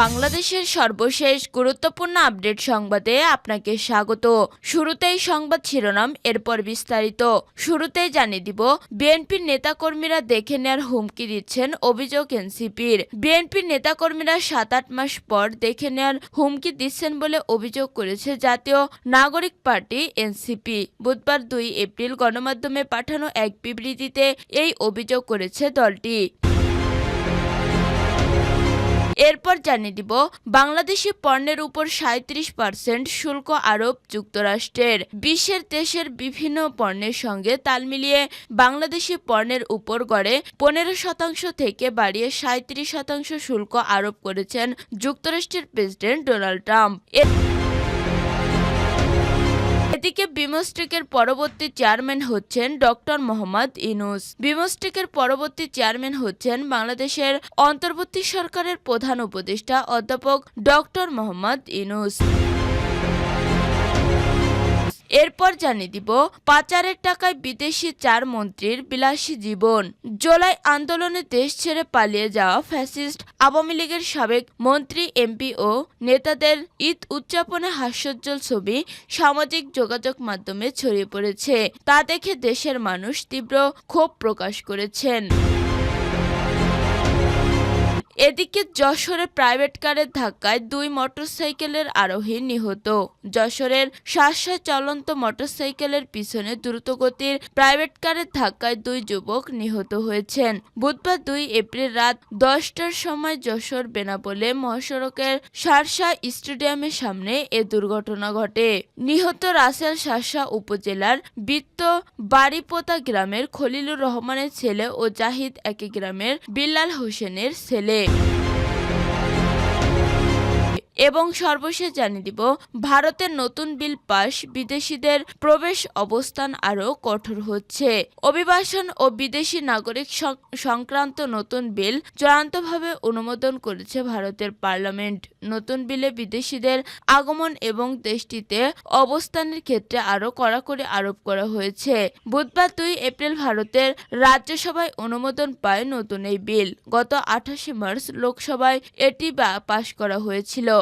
বাংলাদেশের সর্বশেষ গুরুত্বপূর্ণ আপডেট সংবাদে আপনাকে স্বাগত। শুরুতেই সংবাদ শিরোনাম, এরপর বিস্তারিত। শুরুতেই জানিয়ে দিব, বিএনপির নেতাকর্মীরা দেখে নেয়ার হুমকি দিচ্ছেন অভিযোগ এনসিপির। বিএনপির নেতাকর্মীরা সাত আট মাস পর দেখে নেয়ার হুমকি দিচ্ছেন বলে অভিযোগ করেছে জাতীয় নাগরিক পার্টি এনসিপি। বুধবার দুই এপ্রিল গণমাধ্যমে পাঠানো এক বিবৃতিতে এই অভিযোগ করেছে দলটি। এরপর জানিয়ে দিব, বাংলাদেশি পণ্যের উপর সাঁত্রিশ পার্সেন্ট শুল্ক আরোপ যুক্তরাষ্ট্রের। বিশ্বের দেশের বিভিন্ন পণ্যের সঙ্গে তাল মিলিয়ে বাংলাদেশি পণ্যের উপর গড়ে পনেরো শতাংশ থেকে বাড়িয়ে সাঁত্রিশ শতাংশ শুল্ক আরোপ করেছেন যুক্তরাষ্ট্রের প্রেসিডেন্ট ডোনাল্ড ট্রাম্প। এদিকে বিমস্টেকের পরবর্তী চেয়ারম্যান হচ্ছেন ডক্টর মোহাম্মদ ইনুস বিমস্টেকের পরবর্তী চেয়ারম্যান হচ্ছেন বাংলাদেশের অন্তর্বর্তী সরকারের প্রধান উপদেষ্টা অধ্যাপক ডক্টর মোহাম্মদ ইনুস এরপর জানিয়ে দিব, পাচারের টাকায় বিদেশি চার মন্ত্রীর বিলাসী জীবন। জুলাই আন্দোলনে দেশ ছেড়ে পালিয়ে যাওয়া ফ্যাসিস্ট আওয়ামী লীগের সাবেক মন্ত্রী, এমপি ও নেতাদের ঈদ উদযাপনে হাস্যোজ্জ্বল ছবি সামাজিক যোগাযোগ মাধ্যমে ছড়িয়ে পড়েছে। তা দেখে দেশের মানুষ তীব্র ক্ষোভ প্রকাশ করেছেন। এদিকে যশোরে প্রাইভেট কারের ধাক্কায় দুই মোটরসাইকেলের আরোহী নিহত। যশোরের শাসায় চলন্ত মোটরসাইকেলের পিছনে দ্রুতগতির প্রাইভেট কারের ধাক্কায় দুই যুবক নিহত হয়েছেন। বুধবার দুই এপ্রিল রাত দশটার সময় যশোর বেনাপোলে মহাসড়কের শার্শা স্টেডিয়ামের সামনে এ দুর্ঘটনা ঘটে। নিহত রাসেল শার্শা উপজেলার বৃত্ত বাড়িপোতা গ্রামের খলিলুর রহমানের ছেলে ও জাহিদ একই গ্রামের বিল্লাল হোসেনের ছেলে। Bye. এবং সর্বশেষ জানিয়ে দিব, ভারতের নতুন বিল পাশ বিদেশিদের প্রবেশ অবস্থান আরও কঠোর হচ্ছে। অভিবাসন ও বিদেশি নাগরিক সংক্রান্ত নতুন বিল চূড়ান্তভাবে অনুমোদন করেছে ভারতের পার্লামেন্ট। নতুন বিলে বিদেশিদের আগমন এবং দেশটিতে অবস্থানের ক্ষেত্রে আরও কড়াকড়ি আরোপ করা হয়েছে। বুধবার দুই এপ্রিল ভারতের রাজ্যসভায় অনুমোদন পায় নতুন এই বিল। গত আঠাশে মার্চ লোকসভায় এটি বা- পাশ করা হয়েছিল।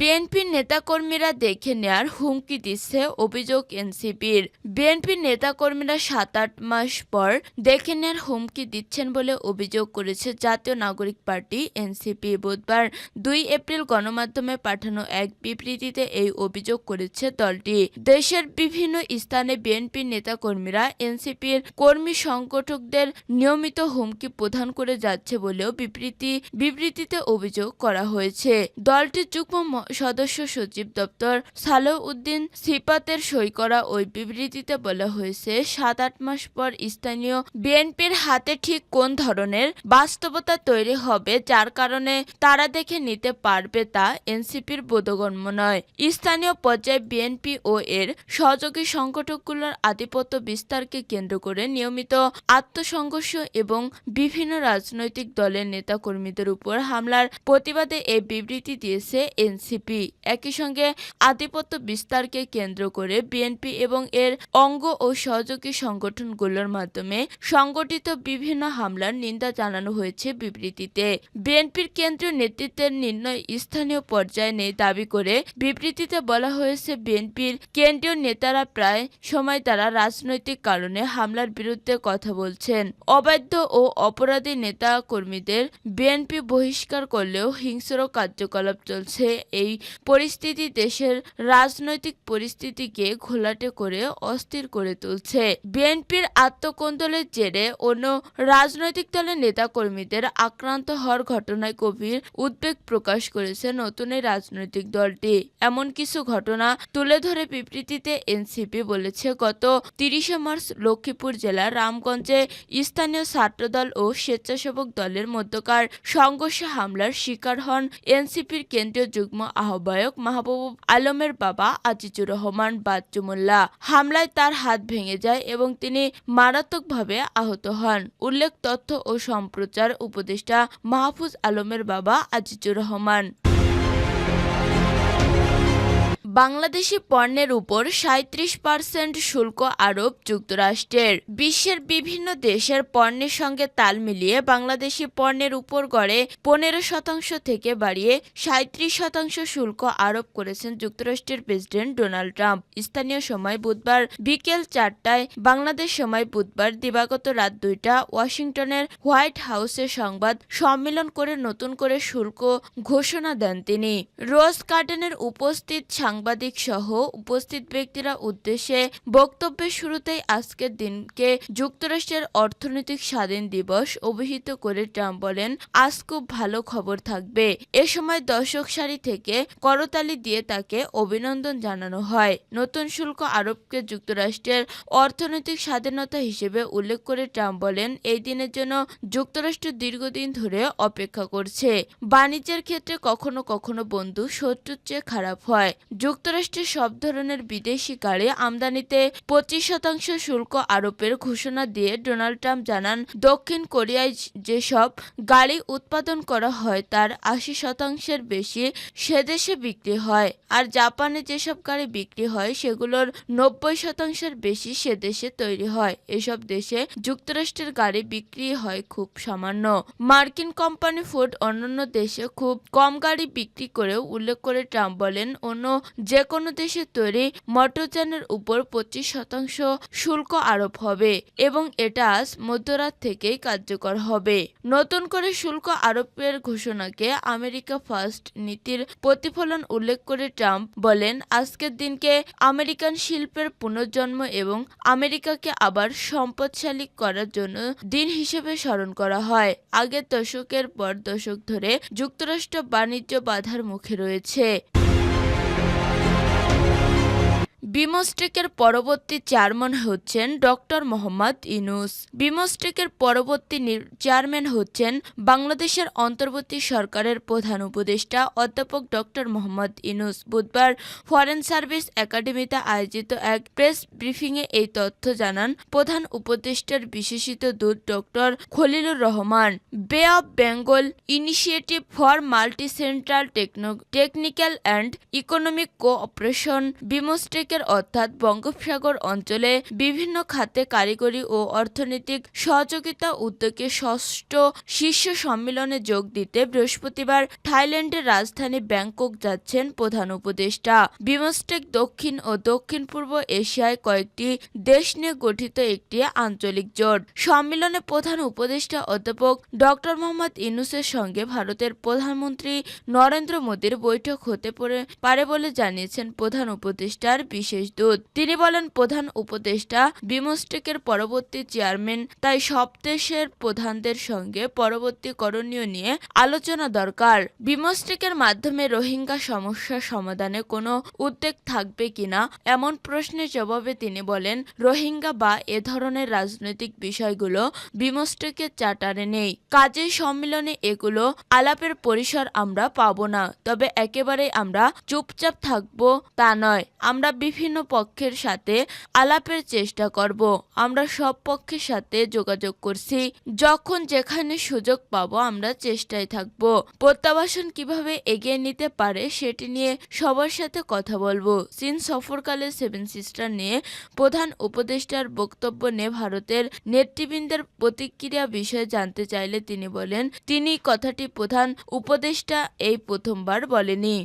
বিএনপির নেতাকর্মীরা দেখে নেয়ার হুমকি দিচ্ছে অভিযোগ এনসিপির। বিএনপির নেতাকর্মীরা সাত আট মাস পর দেখে নেয়ার হুমকি দিচ্ছেন বলে অভিযোগ করেছে জাতীয় নাগরিক পার্টি এনসিপি। বুধবার দুই এপ্রিল গণমাধ্যমে পাঠানো এক বিবৃতিতে এই অভিযোগ করেছে দলটি। দেশের বিভিন্ন স্থানে বিএনপির নেতাকর্মীরা এনসিপির কর্মী সংগঠকদের নিয়মিত হুমকি প্রদান করে যাচ্ছে বলেও বিবৃতি। বিবৃতিতে অভিযোগ করা হয়েছে। দলটির যুগ্ম সদস্য সচিব দপ্তর সালেউদ্দিন সিপাতের সই করা ওই বিবৃতিতে বলা হয়েছে, সাত আট মাস পর স্থানীয় বিএনপির হাতে ঠিক কোন ধরনের বাস্তবতা তৈরি হবে যার কারণে তারা দেখে নিতে পারবে তা এনসিপির বোধগম্য নয়। স্থানীয় পর্যায়ে বিএনপি ও এর সহযোগী সংগঠকগুলোর আধিপত্য বিস্তারকে কেন্দ্র করে নিয়মিত আত্মসংঘর্ষ এবং বিভিন্ন রাজনৈতিক দলের নেতাকর্মীদের উপর হামলার প্রতিবাদে এই বিবৃতি দিয়েছে এনসিপি। একই সঙ্গে আধিপত্য বিস্তারকে কেন্দ্র করে বিএনপি এবং এর অঙ্গ ও সহযোগী সংগঠনগুলোর মাধ্যমে সংগঠিত বিভিন্ন হামলার নিন্দা জানানো হয়েছে বিবৃতিতে। বিএনপির কেন্দ্রীয় নেতৃত্বের নির্ণয় স্থানীয় পর্যায়ে নেই দাবি করে বিবৃতিতে বলা হয়েছে, বিএনপির কেন্দ্রীয় নেতারা প্রায় সময় তারা রাজনৈতিক কারণে হামলার বিরুদ্ধে কথা বলছেন। অবাধ্য ও অপরাধী নেতা কর্মীদের বিএনপি বহিষ্কার করলেও হিংস্র কার্যকলাপ চলছে, এই এই পরিস্থিতি দেশের রাজনৈতিক পরিস্থিতিকে ঘোলাটে করে অস্থির করে তুলছে। বিএনপির আত্মকোন্দলের জেরে অন্য রাজনৈতিক দলের নেতাকর্মীদের আক্রান্ত হওয়ার ঘটনায় গভীর উদ্বেগ প্রকাশ করেছে নতুন এই রাজনৈতিক দলটি। এমন কিছু ঘটনা তুলে ধরে বিবৃতিতে এনসিপি বলেছে, গত তিরিশে মার্চ লক্ষ্মীপুর জেলার রামগঞ্জে স্থানীয় ছাত্রদল ও স্বেচ্ছাসেবক দলের মধ্যকার সংঘর্ষে হামলার শিকার হন এনসিপির কেন্দ্রীয় যুগ্ম আহ্বায়ক মাহবুব আলমের বাবা আজিজুর রহমান বাচ্চু মোল্লা হামলায় তার হাত ভেঙে যায় এবং তিনি মারাত্মকভাবে আহত হন। উল্লেখ তথ্য ও সম্প্রচার উপদেষ্টা মাহফুজ আলমের বাবা আজিজুর রহমান। বাংলাদেশি পণ্যের উপর সাঁত্রিশ পার্সেন্ট শুল্ক আরোপ যুক্তরাষ্ট্রের। বিশ্বের বিভিন্ন দেশের পণ্যের সঙ্গে তাল মিলিয়ে বাংলাদেশি পণ্যের উপর গড়ে পনেরো শতাংশ থেকে বাড়িয়ে সাঁত্রিশ শতাংশ শুল্ক আরোপ করেছেন যুক্তরাষ্ট্রের প্রেসিডেন্ট ডোনাল্ড ট্রাম্প। স্থানীয় সময় বুধবার বিকেল চারটায় বাংলাদেশ সময় বুধবার দিবাগত রাত দুইটা ওয়াশিংটনের হোয়াইট হাউসে সংবাদ সম্মেলন করে নতুন করে শুল্ক ঘোষণা দেন তিনি। রোজ গার্ডেনের উপস্থিত সাংবাদিক সহ উপস্থিত ব্যক্তিরা উদ্দেশ্যে বক্তব্যের শুরুতেই আজকের দিনকে যুক্তরাষ্ট্রের অর্থনৈতিক স্বাধীন দিবস অভিহিত করে ট্রাম্প বলেন, আজ খুব ভালো খবর থাকবে। এ সময় দর্শক সারি থেকে করতালি দিয়ে তাকে অভিনন্দন জানানো হয়। নতুন শুল্ক আরোপকে যুক্তরাষ্ট্রের অর্থনৈতিক স্বাধীনতা হিসেবে উল্লেখ করে ট্রাম্প বলেন, এই দিনের জন্য যুক্তরাষ্ট্র দীর্ঘদিন ধরে অপেক্ষা করছে। বাণিজ্যের ক্ষেত্রে কখনো কখনো বন্ধু শত্রুর চেয়ে খারাপ হয়। যুক্তরাষ্ট্রের সব ধরনের বিদেশি গাড়ি আমদানিতে পঁচিশ শতাংশ শুল্ক আরোপের ঘোষণা দিয়ে ডোনাল্ড ট্রাম্প জানান, দক্ষিণ কোরিয়ায় যেসব গাড়ি উৎপাদন করা হয়, তার আশি শতাংশের বেশি সেদেশে বিক্রি হয়। আর জাপানে যেসব গাড়ি বিক্রি হয়, সেগুলোর নব্বই শতাংশের বেশি সেদেশে তৈরি হয়। এসব দেশে যুক্তরাষ্ট্রের গাড়ি বিক্রি হয় খুব সামান্য। মার্কিন কোম্পানি ফোর্ড অন্যান্য দেশে খুব কম গাড়ি বিক্রি করেও উল্লেখ করে ট্রাম্প বলেন, অন্য যে কোনো দেশে তৈরি মোটরযানের উপর পঁচিশ শতাংশ শুল্ক আরোপ হবে এবং এটা আজ মধ্যরাত থেকেই কার্যকর হবে। নতুন করে শুল্ক আরোপের ঘোষণাকে আমেরিকা ফার্স্ট নীতির প্রতিফলন উল্লেখ করে ট্রাম্প বলেন, আজকের দিনকে আমেরিকান শিল্পের পুনর্জন্ম এবং আমেরিকাকে আবার সম্পদশালী করার জন্য দিন হিসেবে স্মরণ করা হয়। আগের দশকের পর দশক ধরে যুক্তরাষ্ট্র বাণিজ্য বাধার মুখে রয়েছে। বিমস্টেকের পরবর্তী চেয়ারম্যান হচ্ছেন ডক্টর মোহাম্মদ ইনুস বিমস্টেকের পরবর্তী চেয়ারম্যান হচ্ছেন বাংলাদেশের অন্তর্বর্তী সরকারের প্রধান উপদেষ্টা অধ্যাপক ডক্টর মোহাম্মদ ইনুস বুধবার ফরেন সার্ভিস একাডেমিতে আয়োজিত এক প্রেস ব্রিফিংয়ে এই তথ্য জানান প্রধান উপদেষ্টার বিশেষিত দূত doctor Khalilur Rahman. Bay of Bengal Initiative for Multi Central Technical and Economic Cooperation বিমস্টেকের অর্থাৎ বঙ্গোপসাগর অঞ্চলে বিভিন্ন খাতে কারিগরি ও অর্থনৈতিক সহযোগিতা উদ্যোগে ষষ্ঠ শীর্ষ সম্মেলনে যোগ দিতে বৃহস্পতিবার থাইল্যান্ডের রাজধানী ব্যাংকক যাচ্ছেন প্রধান উপদেষ্টা। বিমস্টেক দক্ষিণ ও দক্ষিণ পূর্ব এশিয়ায় কয়েকটি দেশ নিয়ে গঠিত একটি আঞ্চলিক জোট। সম্মেলনে প্রধান উপদেষ্টা অধ্যাপক ডক্টর মোহাম্মদ ইনুসের সঙ্গে ভারতের প্রধানমন্ত্রী নরেন্দ্র মোদীর বৈঠক হতে পারে- বলে জানিয়েছেন প্রধান উপদেষ্টার বিশেষ দূত। তিনি বলেন, প্রধান উপদেষ্টা বিমস্টেকের পরবর্তী চেয়ারম্যান। তাই সব দেশের প্রধানদের সঙ্গে পরবর্তী করণীয় নিয়ে আলোচনা দরকার। বিমস্টেকের মাধ্যমে রোহিঙ্গা সমস্যার সমাধানে কোনো উদ্যোগ থাকবে কিনা এমন প্রশ্নের জবাবে তিনি বলেন, রোহিঙ্গা বা এ ধরনের রাজনৈতিক বিষয়গুলো বিমস্টেকের চার্টারে নেই। কাজেই সম্মেলনে এগুলো আলাপের পরিসর আমরা পাবো না। তবে একেবারেই আমরা চুপচাপ থাকব তা নয়। আমরা বিভিন্ন পক্ষের সাথে আলাপের চেষ্টা করব। আমরা সব পক্ষের সাথে যোগাযোগ করছি। যখন যেখানে সুযোগ পাবো আমরা চেষ্টায় থাকব। প্রত্যাবাসন কীভাবে এগিয়ে নিতে পারে সেটি নিয়ে সবার সাথে কথা বলব। চীন সফরকালে সেভেন সিস্টার নিয়ে প্রধান উপদেষ্টার বক্তব্য নিয়ে ভারতের নেতৃবৃন্দের প্রতিক্রিয়া বিষয়ে জানতে চাইলে তিনি বলেন, তিনি কথাটি প্রধান উপদেষ্টা এই প্রথমবার বলেনি।